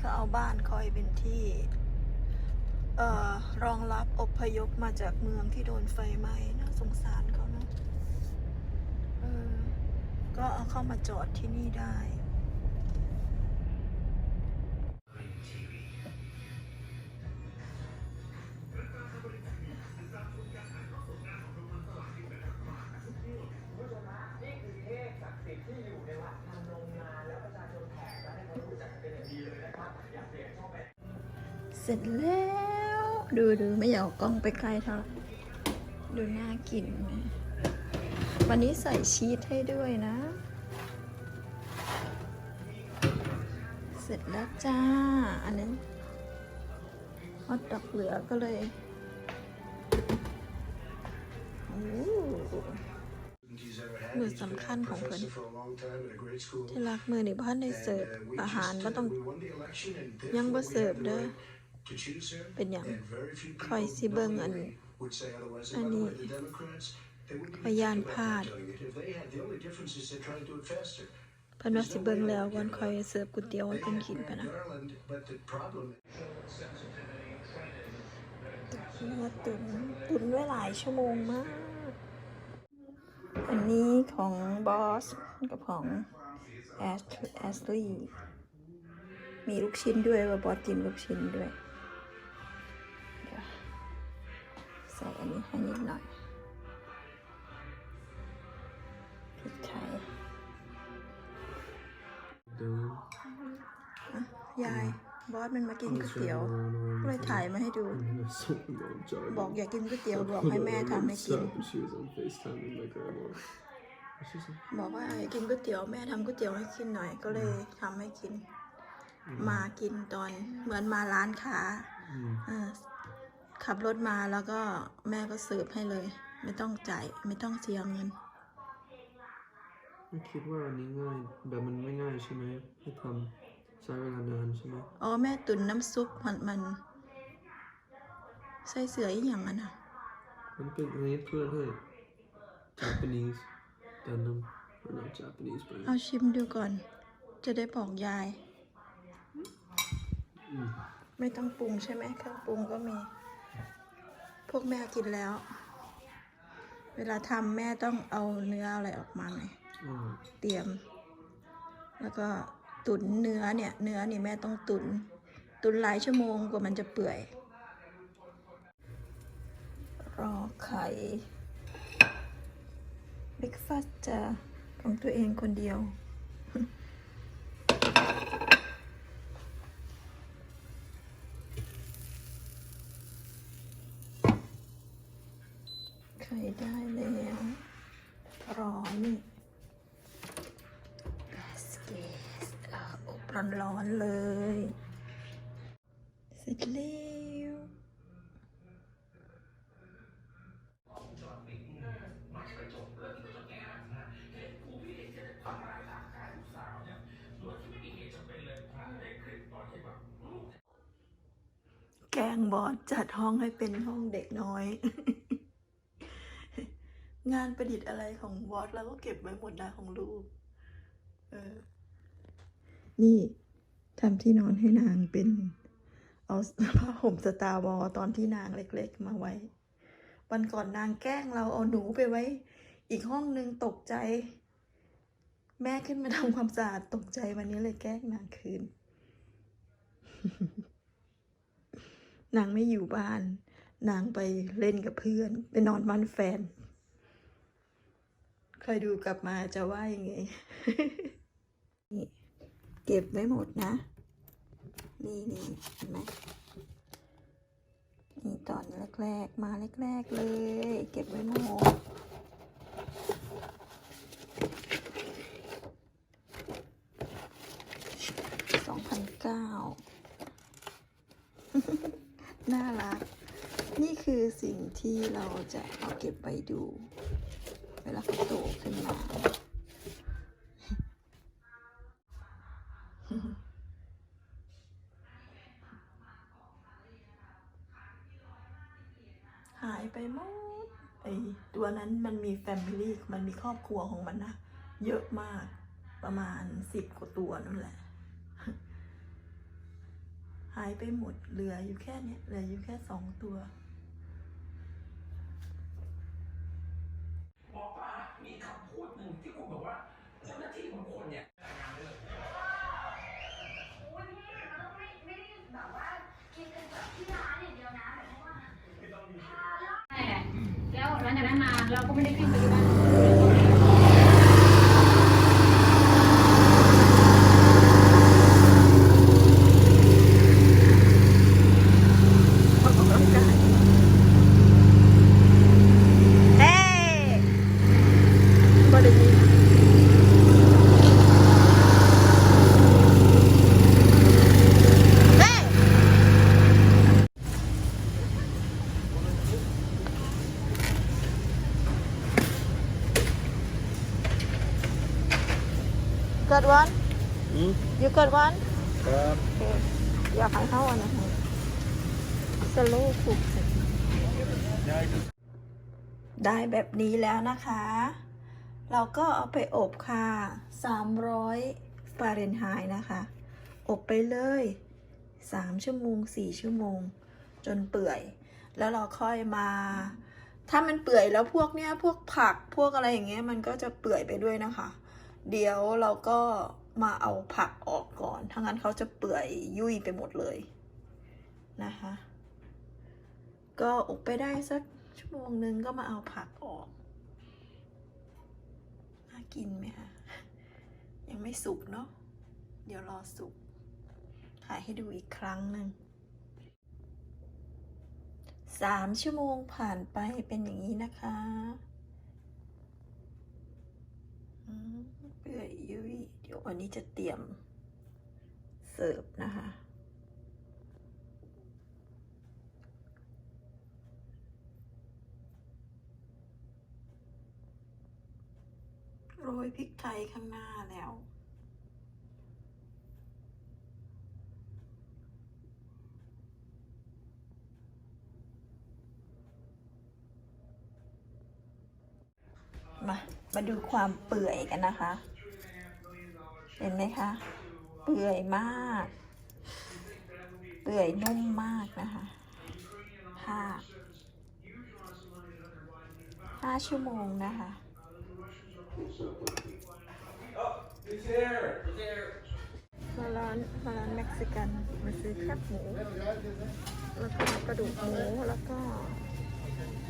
เขาเอาบ้านคอยเป็นที่เอ่อรองรับอพยพมาจากเมืองที่โดนไฟไหม้นะสงสารเขาเนาะเออก็เอาเข้ามาจอดที่นี่ได้ ดูดูไม่อยากเอากล้องไปใกล้เท่าไหร่ดูน่ากินไหมวันนี้ใส่ชีสให้ด้วยนะ เสร็จแล้วจ้า อันนั้นฮอตดอกเหลือก็เลยโอ้มือสำคัญของเพิ่นที่ที่รัรักกมืมืออนี่นี่บ้านได้ได้เสิเสิร์ร์ฟฟอาอาหาหารรก็ก็ต้ต้อองงยัยังงบ่บ่เสิเสิร์ร์ฟฟเด้เด้ออ เป็เป็นนหหยัยังงคคออยยสิสิเบิ่เบิ่งงอัอันนอัอันนนี้นี้พยานพลาดเพิ่นว่าสิเบิ่งแล้วก่อนคอยเสิร์ฟก๋วยเตี๋ยวให้เพิ่นกินไปนะเนื้อตุ๋นตุ๋นไว้หลายชั่วโมงมาก อันนี้ของบอสกับของแอสแอสลีย์มีลูกชิ้นด้วยว่าบอสกินลูกชิ้นด้วย ใส่อันนี้ให้นิดหน่อยพริกไทยอะยายบอสมันมากินก๋วยเตี๋ยวก็เลยถ่ายมาให้ดู บอกอยากกินก๋วยเตี๋ยวบอกให้แม่ทำให้กิน บอกว่าอยากกินก๋วยเตี๋ยวแม่ทำก๋วยเตี๋ยวให้กินหน่อยก็เลยทำให้กิน มากินตอนเหมือนมาร้านค้าเออ ขับรถมาแล้วก็แม่ก็เสิร์ฟให้เลย ไม่ต้องจ่ายไม่ต้องเสียเงิน ไม่คิดว่าอันนี้ง่าย แบบมันไม่ง่ายใช่ไหมให้ทำใช้เวลานานใช่ไหมอ๋อแม่ตุนน้ำซุปมันมันใส่เสืออีกอย่างมันอะ มันเป็นอันนี้เพื่อนให้ Japanese แต่น้ำมันเอา Japanese ไปเอาชิมดูก่อน จะได้บอกยาย อืม ไม่ต้องปรุงใช่ไหมเครื่องปรุงก็มี พวกแม่กินแล้ว เวลาทำแม่ต้องเอาเนื้ออะไรออกมาหน่อยอ่าเตรียม แล้วก็ตุนเนื้อเนี่ย เนื้อนี่แม่ต้องตุน ตุนหลายชั่วโมงกว่ามันจะเปื่อย รอไข่เบรกฟาสต์จะของตัวเองคนเดียว ไข่ได้แล้ว รอนี่บาสเกตอะอบร้อนๆเลย เสร็จแล้ว แกล้งบอสจัดห้องให้เป็นห้องเด็กน้อย งานประดิษฐ์อะไรของบอสเราก็เก็บไว้หมดนะของลูก เออ นี่ทำที่นอนให้นางเป็นเอาผ้าห่มสตาร์วอลตอนที่นางเล็กๆมาไว้ วันก่อนนางแกล้งเราเอาหนูไปไว้ อีกห้องนึงตกใจ แม่ขึ้นมาทำความสะอาดตกใจวันนี้เลยแกล้งนางคืน นางไม่อยู่บ้าน นางไปเล่นกับเพื่อน ไปนอนบ้านแฟน คอยดูกลับมาจะว่ายังไง นี่เก็บไว้หมดนะ นี่นี่เห็นไหมนี่ตอนแรกๆ มาแรกๆเลย เก็บไว้หมด สองพันเก้า น่ารัก นี่คือสิ่งที่เราจะเอาเก็บไปดู เวลาเขาโตขึ้นมาหายไปหมดไอตัวนั้นมันมีแฟมิลี่ มันมีครอบครัวของมันนะ เยอะมากประมาณสิบกว่าตัวนั่นแหละายไปหมดเหลืออยู่แค่เนี้ยเหลืออยู่แค่สองตัวหมอปลามีคำพูดหนึ่งที่คุณบอกว่าเจ้าหน้าที่บางคนเนี่ยโอ้ยพี่มันต้องไม่ไม่ได้แบบว่ากินกันแบบที่ร้านอย่างเดียวนะหมายความว่าถ้าเลิกใช่แล้วหลังจากนั้นมาเราก็ไม่ได้ขึ้นไปที่บ้าน ออกกำลังกายเฮ้บริยินเฮ้ เกิดวัน อืม อยู่เกิดวัน ครับ โอเคอยากให้เข้าอันนะฮะสโลว์คุกได้แบบนี้แล้วนะคะ เราก็เอาไปอบค่ะ 300ฟาเรนไฮต์นะคะ อบไปเลย 3 ชั่วโมง 4 ชั่วโมง จนเปื่อย แล้วเราค่อยมา ถ้ามันเปื่อยแล้วพวกเนี้ยพวกผักพวกอะไรอย่างเงี้ยมันก็จะเปื่อยไปด้วยนะคะ เดี๋ยวเราก็มาเอาผักออกก่อน ถ้างั้นเขาจะเปื่อยยุ่ยไปหมดเลยนะคะ ก็อบไปได้สักชั่วโมงนึงก็มาเอาผักออก น่ากินไหมคะยังไม่สุกเนาะ เดี๋ยวรอสุก ถ่ายให้ดูอีกครั้งหนึ่งสามชั่วโมงผ่านไปเป็นอย่างนี้นะคะ อืม เปื่อยยุ่ยเดี๋ยววันนี้จะเตรียมเสิร์ฟนะคะโรยพริกไทยข้างหน้าแล้วมา มาดูความเปื่อยกันนะคะ เห็นไหมคะ เปื่อยมาก เปื่อยนุ่มมากนะคะห้าห้าชั่วโมงนะคะ มาร้านมาร้านเม็กซิกันมาซื้อแคบหมู แล้วก็กระดูกหมู แล้วก็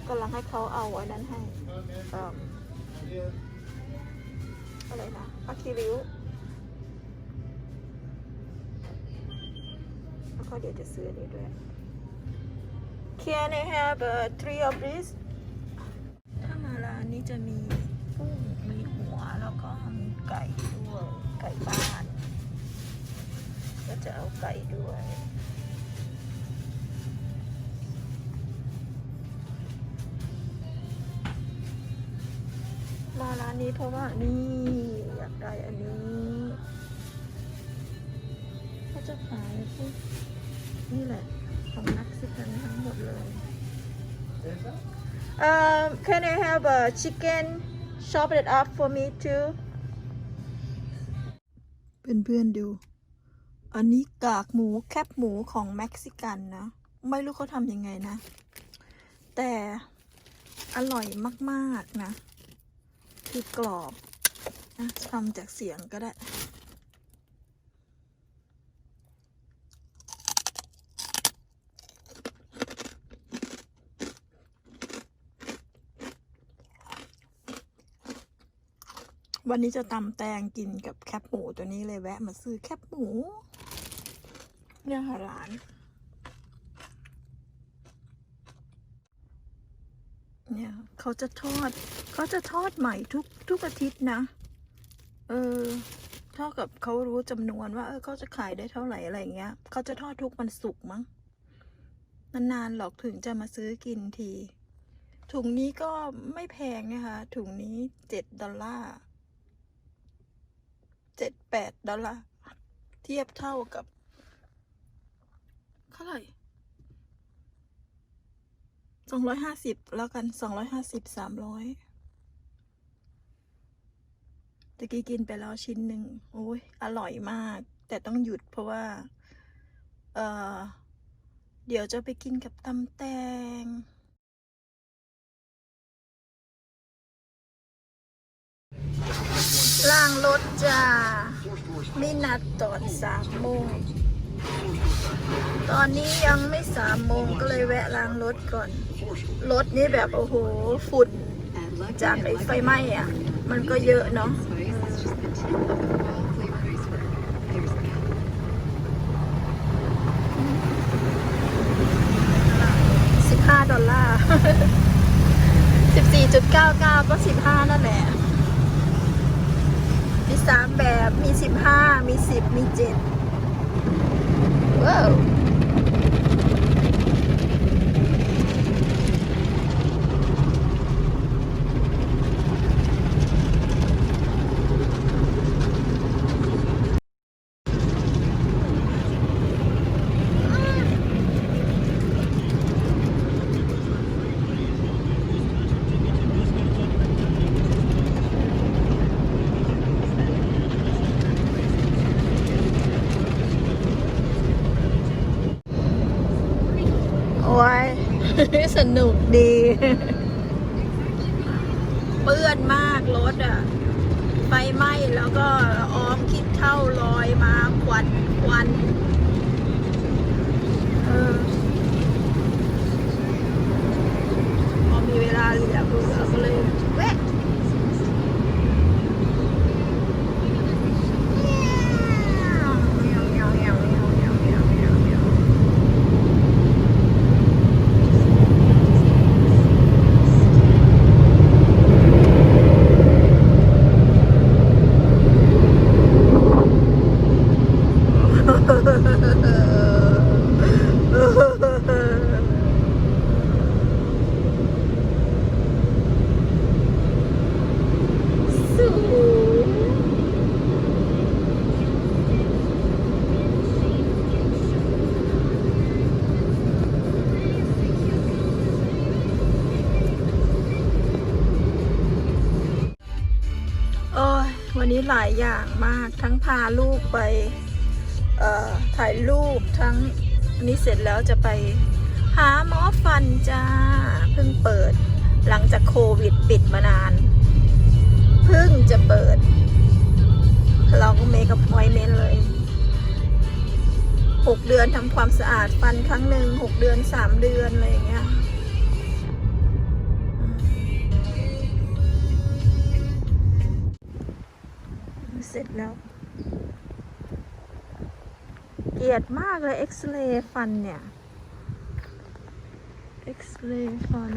กำลังให้เขาเอาไว้นั้นให้เอิ่มอะไรนะปลาคิริ้ว ก็เดี๋ยวจะซื้อนี้ด้วย Can I have three of this ถ้ามาร้านนี้จะมีกุ้งมีหัวแล้วก็มีไก่ด้วย ไก่บ้าน ก็จะเอาไก่ด้วยมาร้านนี้เพราะว่านี่อยากได้อันนี้ เขาจะขายพวก นี่แหละของนักซิกันทั้งหมดเลย Um, can I have a chicken chop it up for me too เพื่อนๆดู อันนี้กากหมูแคบหมูของเม็กซิกันนะ ไม่รู้เขาทำยังไงนะ แต่อร่อยมาก ๆ นะ คือกรอบนะฟังจากเสียงก็ได้ วันนี้จะตำแตงกินกับแคบหมูตัวนี้เลยแวะ มาซื้อแคบหมู เนี่ยค่ะร้าน เนี่ยเขาจะทอดเขาจะทอดใหม่ทุกทุกอาทิตย์นะ เออเท่ากับเขารู้จำนวนว่าเออเขาจะขายได้เท่าไหร่อะไรเงี้ยเขาจะทอดทุกวันศุกร์มั้งนานๆหรอกถึงจะมาซื้อกินที ถุงนี้ก็ไม่แพงนะคะ ถุงนี้เจ็ดดอลลาร์ เจ็ดแปดดอลลาร์เทียบเท่ากับเท่าไหร่สองร้อยห้าสิบแล้วกันสองร้อยห้าสิบสามร้อยตะกี้กินไปแล้วชิ้นหนึ่งโอ้ยอร่อยมาก แต่ต้องหยุดเพราะว่า เออเดี๋ยวจะไปกินกับตำแตง ล่างรถจ้าไม่นัดตอนสามโมง ตอนนี้ยังไม่สามโมงก็เลยแวะล้างรถก่อน รถนี่แบบโอ้โหฝุ่นจากไอ้ไฟไหม้อะ มันก็เยอะเนาะสิบห้าดอลลาร์สิบสี่จุดเก้าเก้าก็สิบห้านั่นแหละ สามแบบ มีสิบห้า มีสิบ มีเจ็ดว้าว โอ้ย สนุกดี เปื้อนมากรถอะไฟไหม้แล้วก็ออมคิดเท่าลอยมาควันควันเออพอมีเวลาเหลือปุ๊บเราก็เลยแวะ สูงโอ้ย วันนี้หลายอย่างมากทั้งพาลูกไปถ่ายรูปทั้งอันนี้เสร็จแล้วจะไปหาหมอฟันจ้า เพิ่งเปิดหลังจากโควิดปิดมานาน เพิ่งจะเปิด เราก็เมกับพอยเมนเลยหกเดือนทำความสะอาดฟันครั้งหนึ่งหกเดือนสามเดือนอะไรอย่างเงี้ย ร็จแล้ว เกลียดมากเลยเอ็กซเรย์ฟันเนี่ย เอ็กซเรย์ฟัน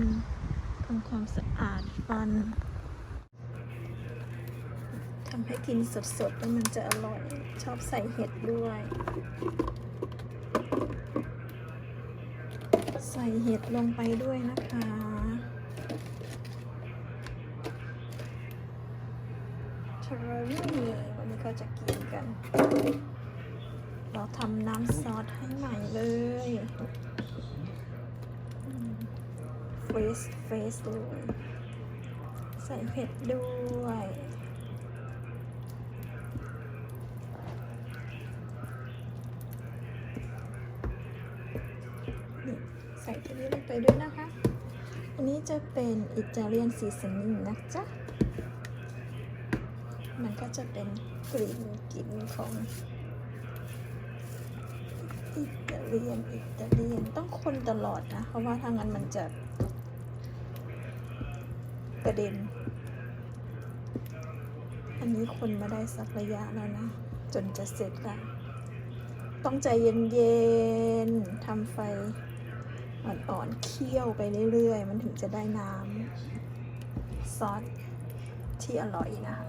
ทำความสะอาดฟันทำให้กินสดๆแล้วมันจะอร่อย ชอบใส่เห็ดด้วย ใส่เห็ดลงไปด้วยนะคะ ทรารี่วันนี้ก็จะกินกัน เราทำน้ำซอสให้ใหม่เลยเฟสเฟสเลยใส่เผ็ดด้วยใส่ตัวนี้ลงไปด้วยนะคะ อันนี้จะเป็นอิตาเลียนซีซันนิ่งนะจ๊ะ มันก็จะเป็นกลิ่นกลิ่นของอิตาเลียนอิตาเลียนต้องคนตลอดนะ เพราะว่าถ้างั้นมันจะกระเด็น อันนี้คนมาได้สักระยะแล้วนะ จนจะเสร็จละต้องใจเย็นๆทำไฟอ่อนๆเคี่ยวไปเรื่อยๆ มันถึงจะได้น้ำซอสที่อร่อยนะคะ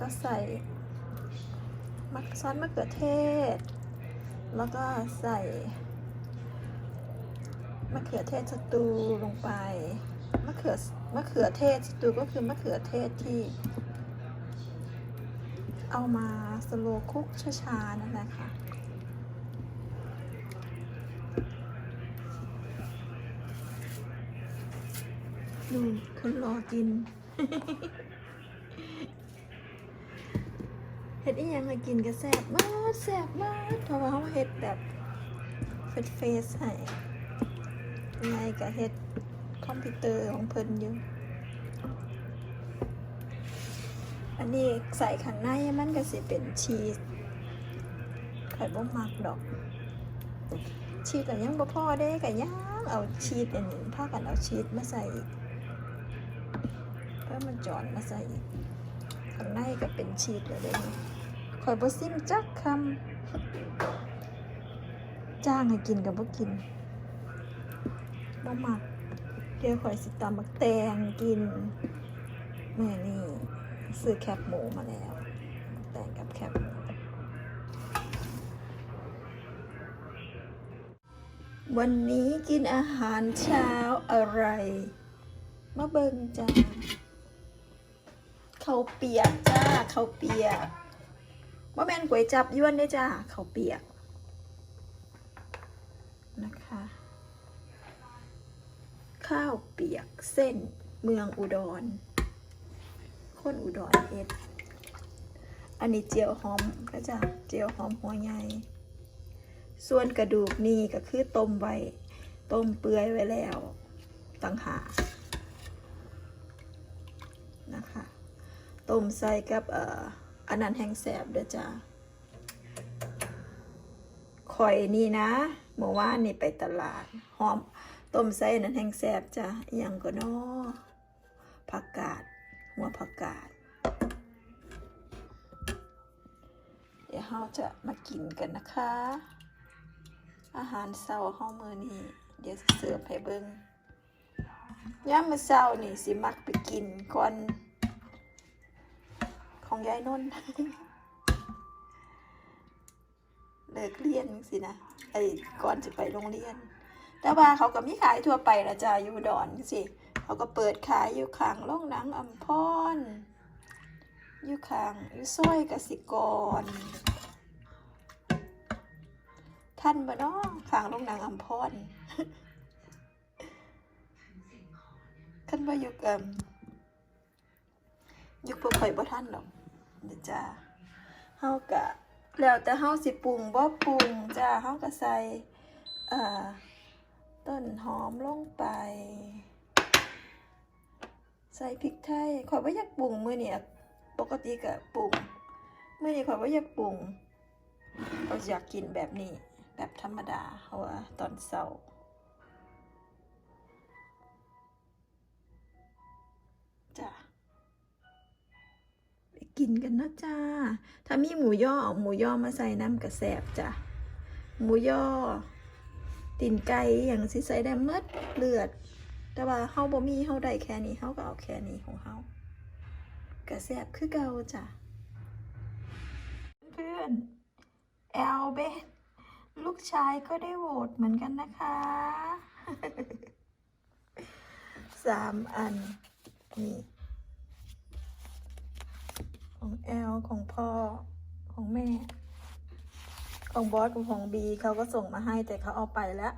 ก็ใส่มักซอสมะเขือเทศ แล้วก็ใส่มะเขือเทศสตูลงไปมะเขือมะเขือเทศสตูก็คือมะเขือเทศที่ เอามาสโลคุกช้าๆนั่นแหละค่ะดูคนรอกิน เฮ็ดอีหยังให้กินก็แซ่บมากแซ่บมากเพราะว่าเขาเฮ็ดแบบเฟซเฟซให้ยังไงก็เฮ็ดคอมพิวเตอร์ของเพิ่นอยู่ อันนี้ใส่ข้างในมันก็สิเป็นชีสข่อยบ่มักดอก ชีสก็ยังบ่พอเด้ก็ยังเอาชีสอันนี้พากันเอาชีสมาใส่อีกเพิ่มมันจอนมาใส่อีกข้างในก็เป็นชีสเลยเด้นี่ ข่อยบ่ซิมจักคำจ้างให้กินก็บ่กินบ่มักเดี๋ยวข่อยสิตำบักแตงกินแม่นี่ซื้อแคบหมูมาแล้ว แตงกับแคบหมูวันนี้กินอาหารเช้าอะไร มาเบิงจ้าข้าวเปียกจ้าข้าวเปียก ว่าแม่นก๋วยจับยวนได้จ้าเขาเปียกนะคะ ข้าวเปียกเส้นเมืองอุดร คนอุดรเอ็ด อันนี้เจียวหอมก็จ้ะเจียวหอมหัวใหญ่ ส่วนกระดูกนี่ก็คือต้มไว้ ต้มเปื่อยไว้แล้วต่างหากนะคะ ต้มใส่กับเอ่อ อันนั้นแห้งแสบเด้อจ้าข่อยนี่นะเมื่อวานนี่ไปตลาด หอมต้มไส้นั้นแห้งแซ่บจ้ะอย่างก็นอผักกาด หัวผักกาด เดี๋ยวเราจะมากินกันนะคะ อาหารเช้าเฮามื้อนี้เดี๋ยวเสิร์ฟให้เบิ่งย่ามมื้อเช้านี่สิมักไปกินก่อน ของยายนนท์เลิกเรียนสินะไอ้ก่อนจะไปโรงเรียน แต่ว่าเขาก็มีขายทั่วไปละจ้าอยู่ดอนสิเขาก็เปิดขายอยู่ข้างโรงหนังอัมพรอยู่ข้างอยู่ซอยกสิกร ท่านบ่เนาะข้างโรงหนังอัมพรคันว่าอยู่กับ ยุคพวกข่อยบ่ท่านหรอกเดี๋ยวจ้าเฮากะแล้วแต่เฮาสิปรุงบ่ปรุงจ้าเฮาก็ใส่เอ่อต้นหอมลงไป ใส่พริกไทยข่อยว่าอยากปรุงมื้อนี้ปกติก็ปรุงมื้อนี้ข่อยว่าอยากปรุงข่อยอยากกินแบบนี้แบบธรรมดาเพราะว่าตอนเช้าจ้ะ กินกันนะจ้า ถ้ามีหมูย่อเอาหมูย่อมาใส่น้ำกระแสบจ้ะ หมูย่อตีนไก่อย่างสิใส่ได้หมดเลือด แต่ว่าเฮาบ่มีเฮาได้แค่นี้เฮาก็เอาแค่นี้ของเฮากระแซบคือเก่าจ้ะ เพื่อนแอลเบนลูกชายก็ได้โหวตเหมือนกันนะคะสามอัน นี่ ของแอลของพ่อของแม่ ของบอสกับของบีเขาก็ส่งมาให้แต่เขาเอาไปแล้ว